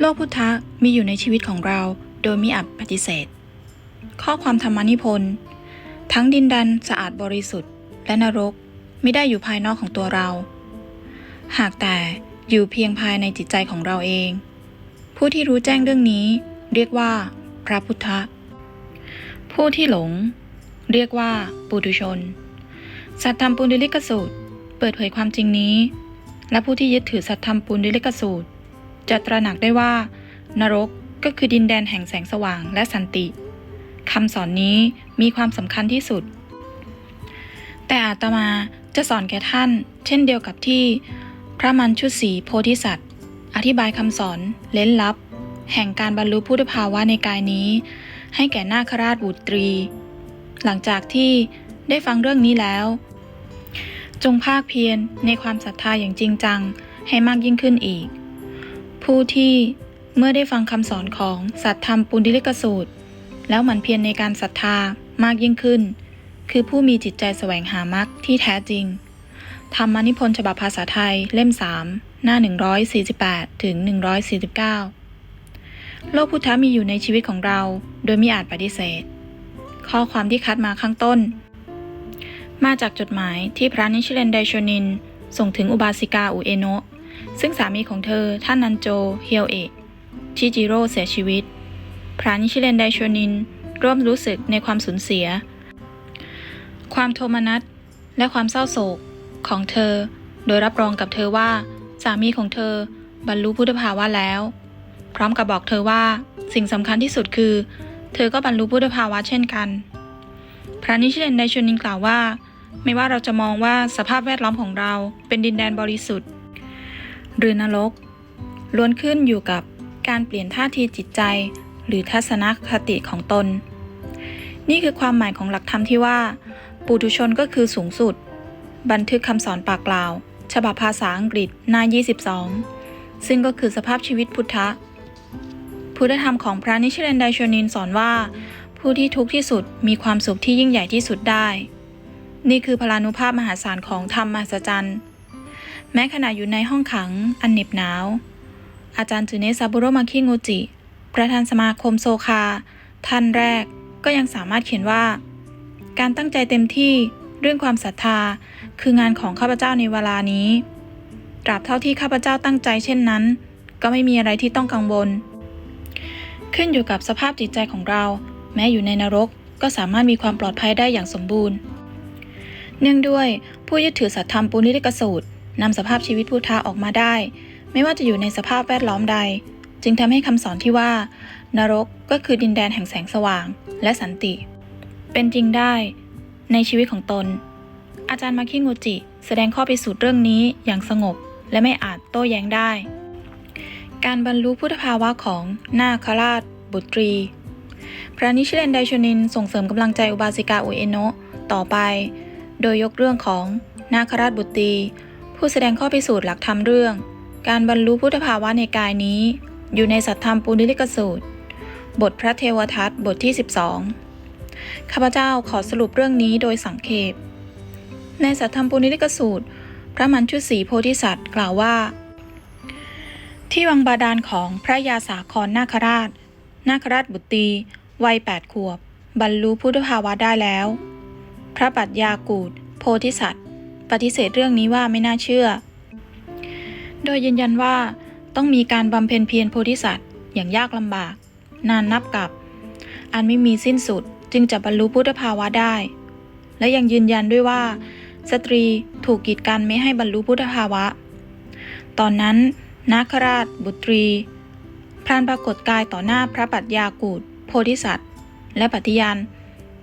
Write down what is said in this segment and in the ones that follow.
โลกพุทธะมีอยู่ในชีวิตของเราโดยมิอาจปฏิเสธ ข้อความธรรมนิพนธ์ทั้งดินดันสะอาดบริสุทธิ์ และนรกไม่ได้อยู่ภายนอกของตัวเรา หากแต่อยู่เพียงภายในจิตใจของเราเอง ผู้ที่รู้แจ้งเรื่องนี้ เรียกว่า พระพุทธะ ผู้ที่หลง เรียกว่าปุถุชน สัตธรรมปุณณลิกสูตร เปิดเผยความจริงนี้ และผู้ที่ยึดถือสัตธรรมปุณณลิกสูตร จะตระหนักได้ว่า นรกก็คือดินแดนแห่งแสงสว่างและสันติคำสอนนี้มีความสำคัญที่สุด แต่อาตมาจะสอนแก่ท่าน เช่นเดียวกับที่ พระมันชุดสีโพธิสัตว์ อธิบายคำสอนเล้นลับ แห่งการบรรลุพุทธภาวะในกายนี้ ให้แก่นาคราชบุตรี หลังจากที่ได้ฟังเรื่องนี้แล้ว จงภาคเพียรในความศรัทธาอย่างจริงจังให้มากยิ่งขึ้นอีก ผู้ที่เมื่อได้ฟังคำสอนของสัตธรรมปุณฑลิกสูตร แล้วหมั่นเพียรในการศรัทธามากยิ่งขึ้น คือผู้มีจิตใจแสวงหามรรคที่แท้จริง ธรรมานิพนธ์ฉบับภาษาไทยเล่ม 3 หน้า 148 ถึง 149 โลกพุทธมีอยู่ในชีวิตของเราโดยมิอาจปฏิเสธ ข้อความที่คัดมาข้างต้น มาจากจดหมายที่พระนิชเลนไดโชนิน ส่งถึงอุบาสิกาอุเอโนะ ซึ่งสามีของเธอท่านนันโจ เฮียวเอะชิจิโร่เสียชีวิต พระนิชิเลนไดโชนินร่วมรู้สึกในความสูญเสีย ความโทมนัสและความเศร้าโศกของเธอ โดยรับรองกับเธอว่า สามีของเธอบรรลุพุทธภาวะแล้ว พร้อมกับบอกเธอว่าสิ่งสำคัญที่สุดคือ เธอก็บรรลุพุทธภาวะเช่นกัน พระนิชเลนไดชนินกล่าวว่า ไม่ว่าเราจะมองว่าสภาพแวดล้อมของเราเป็นดินแดนบริสุทธิ์ หรือนรก ล้วนขึ้นอยู่กับการเปลี่ยนท่าทีจิตใจ หรือทัศนคติของตน นี่คือความหมายของหลักธรรมที่ว่า ปุถุชนก็คือสูงสุด บันทึกคำสอนปากกล่าวฉบับภาษาอังกฤษหน้า 22 ซึ่งก็คือสภาพชีวิตพุทธะพุทธธรรมของพระนิชเรนไดชนินสอนว่า ผู้ที่ทุกข์ที่สุดมีความสุขที่ยิ่งใหญ่ที่สุดได้ นี่คือพลานุภาพมหาศาลของธรรมมหัศจรรย์ แม้ขณะอยู่ในห้องขัง อันเหน็บหนาว อาจารย์จูเนซาบุโรมาคิงูจิ ประธานสมาคมโซคา ท่านแรกก็ยังสามารถเขียนว่า การตั้งใจเต็มที่เรื่องความศรัทธา คืองานของข้าพเจ้าในเวลานี้ ตราบเท่าที่ข้าพเจ้าตั้งใจเช่นนั้น ก็ไม่มีอะไรที่ต้องกังวล ขึ้นอยู่กับสภาพจิตใจของเรา แม้อยู่ในนรกก็สามารถมีความปลอดภัยได้อย่างสมบูรณ์ เนื่องด้วยผู้ยึดถือสัตธรรมปุณิลิกสูตร นำสภาพชีวิตพุทธะออกมาได้ ไม่ว่าจะอยู่ในสภาพแวดล้อมใด จึงทำให้คำสอนที่ว่า นรกก็คือดินแดนแห่งแสงสว่าง และสันติ เป็นจริงได้ ในชีวิตของตน อาจารย์มาคิงูจิ แสดงข้อพิสูจน์เรื่องนี้อย่างสงบ และไม่อาจโต้แย้งได้ การบรรลุพุทธภาวะของนาคราช บุตรี พระนิชิเลนไดชนินส่งเสริมกำลังใจอุบาสิกาอุเอโนะต่อไป โดยยกเรื่องของนาคราชบุตรี ผู้แสดงข้อพิสูจน์หลักธรรมเรื่อง การบรรลุพุทธภาวะในกายนี้ อยู่ในสัตธรรมปุณิลิกสูตร บทพระเทวทัตบทที่ 12 ข้าพเจ้าขอสรุปเรื่องนี้โดยสังเขป ในสัตธรรมปุณิลิกสูตร พระมันชุสีโพธิสัตว์กล่าวว่า ที่วังบาดาลของพระยาสาครนาคราช นาคราชบุตรีวัยแปดขวบ บรรลุพุทธภาวะได้แล้ว พระปัตยากูดโพธิสัตว์ ปฏิเสธเรื่องนี้ว่าไม่น่าเชื่อ โดยยืนยันว่าต้องมีการบำเพ็ญเพียรโพธิสัตว์อย่างยากลำบาก นานนับกับ อันไม่มีสิ้นสุดจึงจะบรรลุพุทธภาวะได้ และยังยืนยันด้วยว่า สตรีถูกกีดกันไม่ให้บรรลุพุทธภาวะ ตอนนั้นนาคราช บุตรีพรานปรากฏกายต่อหน้าพระปัตยากูดโพธิสัตว์ และปฏิญาณ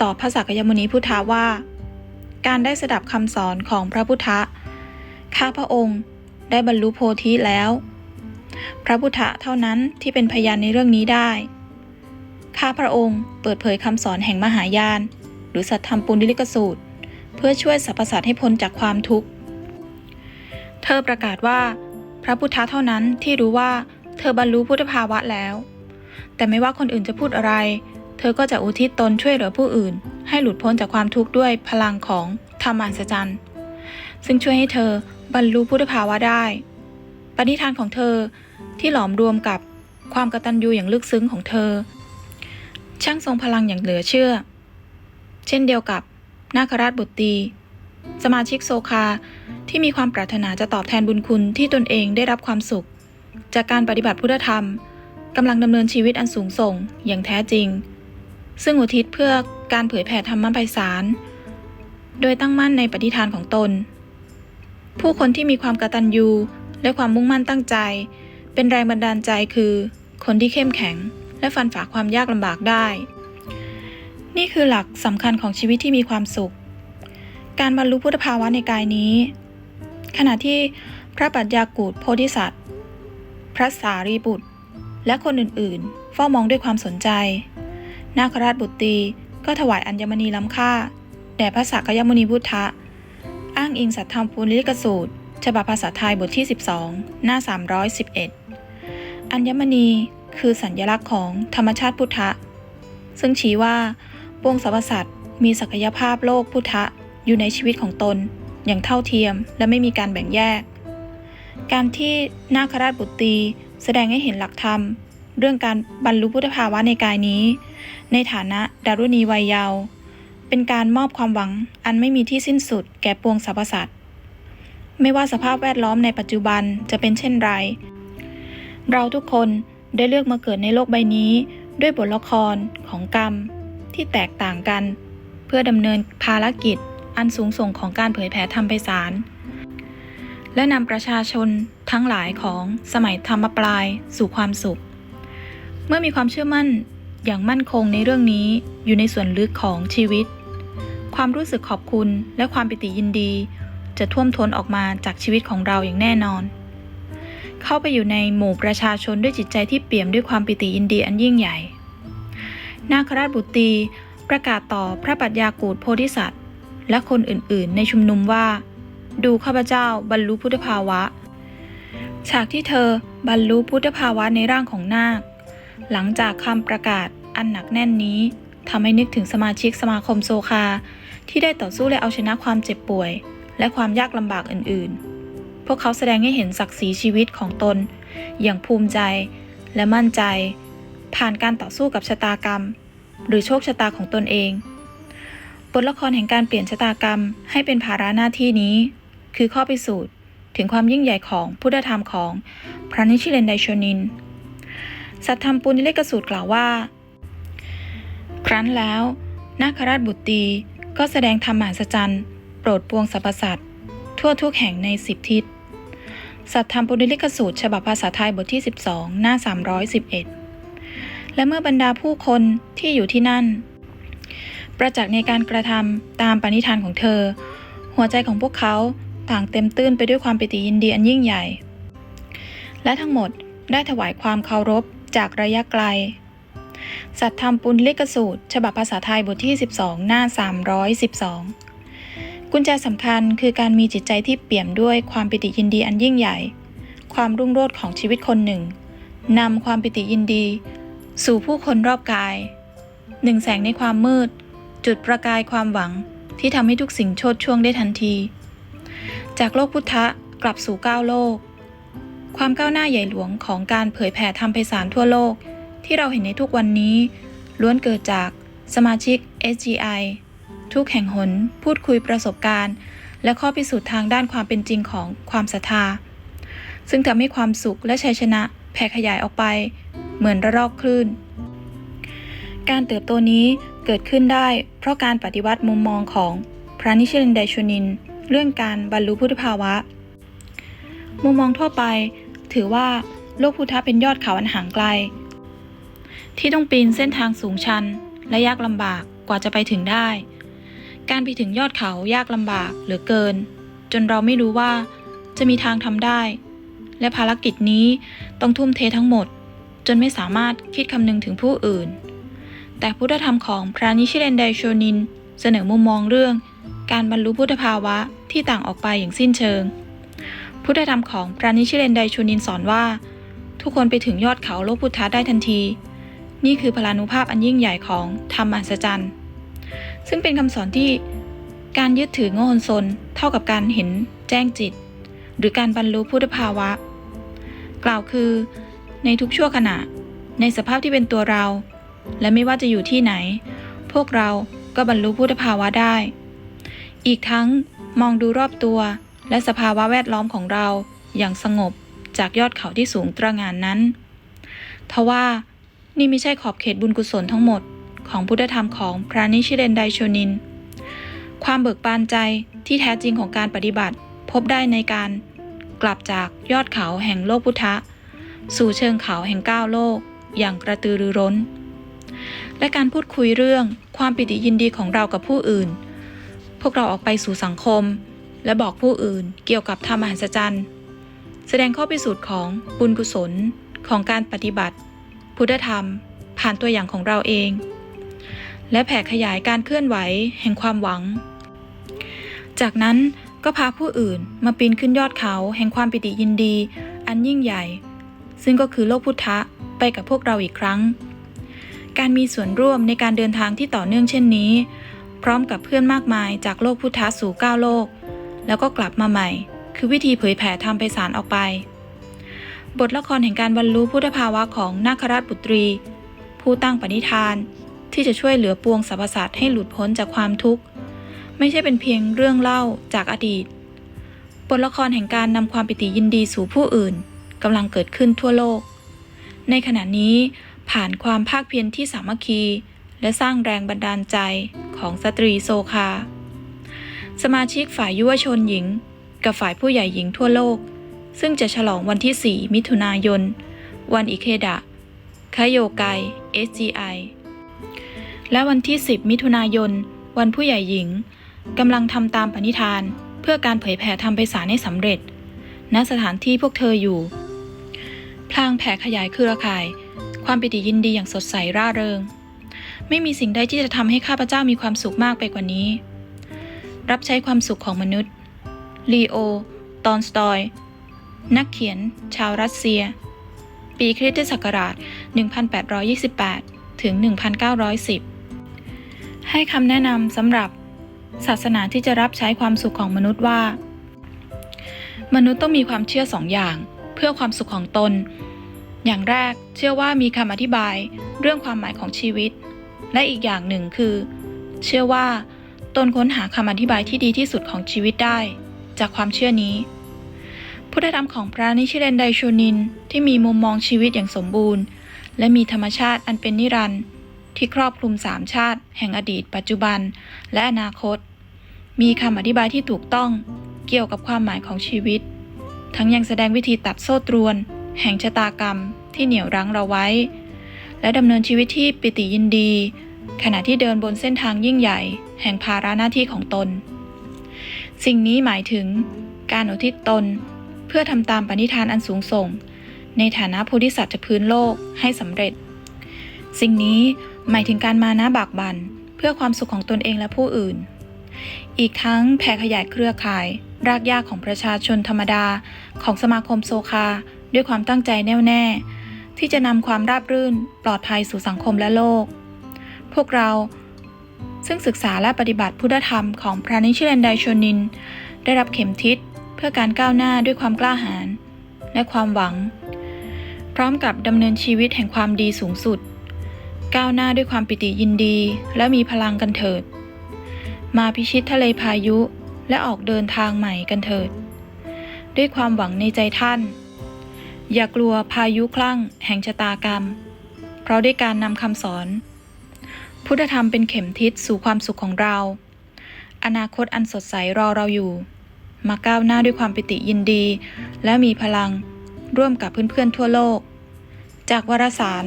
ต่อพระสักยมุนีพุทธาว่า การได้สดับคำสอนของพระพุทธะ ข้าพระองค์ได้บรรลุโพธิแล้ว พระพุทธะเท่านั้นที่เป็นพยานในเรื่องนี้ได้ ข้าพระองค์เปิดเผยคำสอนแห่งมหายาน หรือสัตธรรมปุณณลิกสูตร เพื่อช่วยสรรพสัตว์ให้พ้นจากความทุกข์ เธอประกาศว่า พระพุทธะเท่านั้นที่รู้ว่าเธอบรรลุพุทธภาวะแล้ว แต่ไม่ว่าคนอื่นจะพูดอะไร เธอก็จะอุทิศตนช่วยเหลือผู้อื่น ให้หลุดพ้นจากความทุกข์ด้วยพลังของธรรมอัศจรรย์ ซึ่งช่วยให้เธอบรรลุพุทธภาวะได้ ปณิธานของเธอที่หลอมรวมกับความกตัญญูอย่างลึกซึ้งของเธอ ช่างทรงพลังอย่างเหลือเชื่อ เช่นเดียวกับนาคราชบุตรีสมาชิกโซคาที่มีความปรารถนาจะตอบแทนบุญคุณที่ตนเองได้รับความสุข จากการปฏิบัติพุทธธรรมกำลังดำเนินชีวิตอันสูงส่งอย่างแท้จริง ซึ่งอุทิศเพื่อการเผยแผ่ธรรมไพศาล โดยตั้งมั่นในปฏิฐานของตน ผู้คนที่มีความกตัญญูและความมุ่งมั่นตั้งใจ เป็นแรงบันดาลใจคือ คนที่เข้มแข็ง และฟันฝ่าความยากลำบากได้ นี่คือหลักสำคัญของชีวิตที่มีความสุข การบรรลุพุทธภาวะในกายนี้ ขณะที่พระปัญญากูฏโพธิสัตว์ พระสารีบุตร และคนอื่นๆ เฝ้ามองด้วยความสนใจ นาคราชบุตรีก็ถวายอัญมณีล้ำค่า แด่พระสักยมุนีพุทธะ อ้างอิงสัทธรรมปุริกสูตร ฉบับภาษาไทยบทที่ 12 หน้า 311 อัญมณีคือสัญญลักษณ์ของธรรมชาติพุทธะ ซึ่งชี้ว่าปวงสรรพสัตว์มีศักยภาพโลกพุทธะ อยู่ในชีวิตของตน อย่างเท่าเทียมและไม่มีการแบ่งแยก การที่นาคราชบุตรีแสดงให้เห็นหลักธรรม เรื่องการบรรลุพุทธภาวะในกายนี้ ในฐานะดารุณีวัยเยาว์เป็นการมอบความหวังอันไม่มีที่สิ้นสุดแก่ปวงสรรพสัตว์ไม่ว่าสภาพแวดล้อมในปัจจุบันจะเป็นเช่นไร เราทุกคนได้เลือกมาเกิดในโลกใบนี้ ด้วยบทละครของกรรม ที่แตกต่างกัน เพื่อดำเนินภารกิจอันสูงส่งของการเผยแผ่ธรรมไพศาลและนำประชาชนทั้งหลายของสมัยธรรมปลายสู่ความสุข เมื่อมีความเชื่อมั่นอย่างมั่นคงในเรื่องนี้อยู่ในส่วนลึกของชีวิต ความรู้สึกขอบคุณและความปิติยินดี จะท่วมท้นออกมาจากชีวิตของเราอย่างแน่นอน เข้าไปอยู่ในหมู่ประชาชนด้วยจิตใจที่เปี่ยมด้วยความปิติยินดีอันยิ่งใหญ่ นาคราชบุตรีประกาศต่อพระปัญญากูฏโพธิสัตว์ และคนอื่นๆ ในชุมนุมว่า ดูข้าพเจ้าบรรลุพุทธภาวะ ฉากที่เธอบรรลุพุทธภาวะในร่างของนาค หลังจากคำประกาศอันหนักแน่นนี้ทำให้นึกถึงสมาชิกสมาคมโซคา ที่ได้ต่อสู้และเอาชนะความเจ็บป่วย และความยากลำบากอื่นๆ พวกเขาแสดงให้เห็นศักดิ์ศรีชีวิตของตน อย่างภูมิใจและมั่นใจ ผ่านการต่อสู้กับชะตากรรม หรือโชคชะตาของตนเอง บทละครแห่งการเปลี่ยนชะตากรรมให้เป็นภาระหน้าที่นี้ คือข้อพิสูจน์ถึงความยิ่งใหญ่ของพุทธธรรมของพระนิชิเลนไดโชนิน สัทธรรมปุณิเลกสูตรกล่าวว่า ครั้นแล้ว นาคราชบุตรีก็แสดงธรรมมหัศจรรย์โปรดปวงสรรพสัตว์ทั่วทุกแห่งในสิบทิศ สัทธรรมปุณิเลกสูตร ฉบับภาษาไทยบทที่ 12 หน้า 311 และเมื่อบรรดาผู้คนที่อยู่ที่นั่น ประจักษ์ในการกระทำตามปณิธานของเธอ หัวใจของพวกเขาต่างเต็มตื้นไปด้วยความปิติยินดีอันยิ่งใหญ่ และทั้งหมดได้ถวายความเคารพ จากระยะไกล สัตธรรมปุณลิกสูตร ฉบับภาษาไทยบทที่ 12 หน้า 312 กุญแจสำคัญคือการมีจิตใจที่เปี่ยมด้วยความปิติยินดีอันยิ่งใหญ่ ความรุ่งโรจน์ของชีวิตคนหนึ่งนำความปิติยินดี สู่ผู้คนรอบกาย หนึ่งแสงในความมืด จุดประกายความหวังที่ทำให้ทุกสิ่งโชดช่วงได้ทันที จากโลกพุทธะกลับสู่ก้าวโลก ความก้าวหน้าใหญ่หลวงของการเผยแผ่ธรรมไพศาลทั่วโลก ที่เราเห็นในทุกวันนี้ ล้วนเกิดจากสมาชิก SGI ทุกแห่งหน พูดคุยประสบการณ์ และข้อพิสูจน์ทางด้านความเป็นจริงของความศรัทธา ซึ่งทำให้ความสุขและชัยชนะแผ่ขยายออกไป เหมือนระลอกคลื่น การเติบโตนี้เกิดขึ้นได้ เพราะการปฏิวัติมุมมองของพระนิชิเลนไดชนิน เรื่องการบรรลุพุทธภาวะ มุมมองทั่วไป ถือว่าโลกพุทธะเป็นยอดเขาอันห่างไกล ที่ต้องปีนเส้นทางสูงชัน และยากลำบากกว่าจะไปถึงได้ การไปถึงยอดเขายากลำบากเหลือเกิน จนเราไม่รู้ว่าจะมีทางทำได้ และภารกิจนี้ต้องทุ่มเททั้งหมด จนไม่สามารถคิดคำนึงถึงผู้อื่น แต่พุทธธรรมของพระนิชิเลนไดโชนิน เสนอมุมมองเรื่อง การบรรลุพุทธภาวะที่ต่างออกไปอย่างสิ้นเชิง พุทธธรรมของพระนิชิเลนไดโชนินสอนว่า ทุกคนไปถึงยอดเขาโลกพุทธะได้ทันที นี่คือพลานุภาพอันยิ่งใหญ่ของธรรมอัศจรรย์ซึ่งเป็นคำสอนที่การยึดถือโง่นซนเท่ากับการเห็นแจ้งจิต หรือการบรรลุพุทธภาวะ กล่าวคือ ในทุกชั่วขณะ ในสภาพที่เป็นตัวเรา และไม่ว่าจะอยู่ที่ไหน พวกเราก็บรรลุพุทธภาวะได้ อีกทั้งมองดูรอบตัว และสภาวะแวดล้อมของเราอย่างสงบจากยอดเขาที่สูงตระหง่านนั้น ทว่านี่ไม่ใช่ขอบเขตบุญกุศลทั้งหมดของพุทธธรรมของพระนิชิเรนไดโชนิน ความเบิกบานใจที่แท้จริงของการปฏิบัติ พบได้ในการกลับจากยอดเขาแห่งโลกพุทธะ สู่เชิงเขาแห่งก้าวโลก อย่างกระตือรือร้น และการพูดคุยเรื่องความปิติยินดีของเรากับผู้อื่น พวกเราออกไปสู่สังคม และบอกผู้อื่นเกี่ยวกับธรรมหัศจรรย์ แสดงข้อพิสูจน์ของบุญกุศลของการปฏิบัติ พุทธธรรม ผ่านตัวอย่างของเราเอง และแผ่ขยายการเคลื่อนไหวแห่งความหวัง จากนั้นก็พาผู้อื่นมาปีนขึ้นยอดเขาแห่งความปิติยินดี อันยิ่งใหญ่ ซึ่งก็คือโลกพุทธะไปกับพวกเราอีกครั้ง การมีส่วนร่วมในการเดินทางที่ต่อเนื่องเช่นนี้ พร้อมกับเพื่อนมากมายจากโลกพุทธะสู่ก้าวโลก แล้วก็กลับมาใหม่ คือวิธีเผยแผ่ธรรมไปสารออกไป บทละครแห่งการบรรลุพุทธภาวะของนาคราชบุตรี ผู้ตั้งปณิธานที่จะช่วยเหลือปวงสรรพสัตว์ให้หลุดพ้นจากความทุกข์ ไม่ใช่เป็นเพียงเรื่องเล่าจากอดีต บทละครแห่งการนำความปิติยินดีสู่ผู้อื่นกำลังเกิดขึ้นทั่วโลก ในขณะนี้ผ่านความภาคเพียรที่สามัคคี และสร้างแรงบันดาลใจของสตรีโซคา สมาชิกฝ่ายยุวชนหญิง กับฝ่ายผู้ใหญ่หญิงทั่วโลก ซึ่งจะฉลองวันที่ 4 มิถุนายน วันอิเคดะคาโยไก SGI และวันที่ 10 มิถุนายน วันผู้ใหญ่หญิงกำลังทำตามปณิธาน เพื่อการเผยแผ่ธรรมไปสารให้สำเร็จ ณสถานที่พวกเธออยู่ พลางแผ่ขยายเครือข่าย ความปิติยินดีอย่างสดใสร่าเริง ไม่มีสิ่งใดที่จะทำให้ข้าพเจ้ามีความสุขมากไปกว่านี้ รับใช้ความสุขของมนุษย์ ลีโอ ตอนสตอย นักเขียน ชาวรัสเซีย ปีคริสตศักราช 1828 ถึง 1910 ให้คำแนะนำสำหรับศาสนาที่จะรับใช้ความสุขของมนุษย์ว่า มนุษย์ต้องมีความเชื่อสองอย่าง เพื่อความสุขของตน อย่างแรกเชื่อว่ามีคำอธิบายเรื่องความหมายของชีวิต และอีกอย่างหนึ่งคือ เชื่อว่า ตนค้นหาคำอธิบายที่ดีที่สุดของชีวิตได้ จากความเชื่อนี้ พุทธธรรมของพระนิชิเรนไดโชนินที่มีมุมมองชีวิตอย่างสมบูรณ์ และมีธรรมชาติอันเป็นนิรันดร์ที่ครอบคลุมสามชาติ แห่งอดีต ปัจจุบัน และอนาคต มีคำอธิบายที่ถูกต้องเกี่ยวกับความหมายของชีวิต ทั้งยังแสดงวิธีตัดโซ่ตรวน แห่งชะตากรรมที่เหนี่ยวรั้งเราไว้ และดำเนินชีวิตที่ปิติยินดี ขณะที่เดินบนเส้นทางยิ่งใหญ่ แห่งภาระหน้าที่ของตน สิ่งนี้หมายถึง การอุทิศตนเพื่อทำตามปณิธานอันสูงส่ง ในฐานะโพธิสัตว์จากพื้นโลกให้สำเร็จ สิ่งนี้หมายถึงการมานะบากบัน่นเพื่อความสุขของตนเองและผู้อื่น อีกทั้งแผ่ขยายเครือข่าย รากหญ้าของประชาชนธรรมดาของสมาคมโซคา ด้วยความตั้งใจแน่วแน่ ที่จะนำความราบรื่นปลอดภัยสู่สังคมและโลก พวกเรา ซึ่งศึกษาและปฏิบัติพุทธธรรมของพระนิชิเรนไดชนิน ได้รับเข็มทิศเพื่อการก้าวหน้าด้วยความกล้าหาญและความหวัง พร้อมกับดำเนินชีวิตแห่งความดีสูงสุด ก้าวหน้าด้วยความปิติยินดีและมีพลังกันเถิด มาพิชิตทะเลพายุและออกเดินทางใหม่กันเถิด ด้วยความหวังในใจท่าน อย่ากลัวพายุคลั่งแห่งชะตากรรม เพราะด้วยการนำคำสอน พุทธธรรมเป็นเข็มทิศสู่ความสุขของเรา อนาคตอันสดใสรอเราอยู่ มาก้าวหน้าด้วยความปิติยินดี และมีพลังร่วมกับเพื่อนๆทั่วโลก จากวารสาร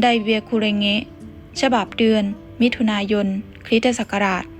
ไดเวียคูเรงเงะ ฉบับเดือน มิถุนายน คริสตศักราช 2018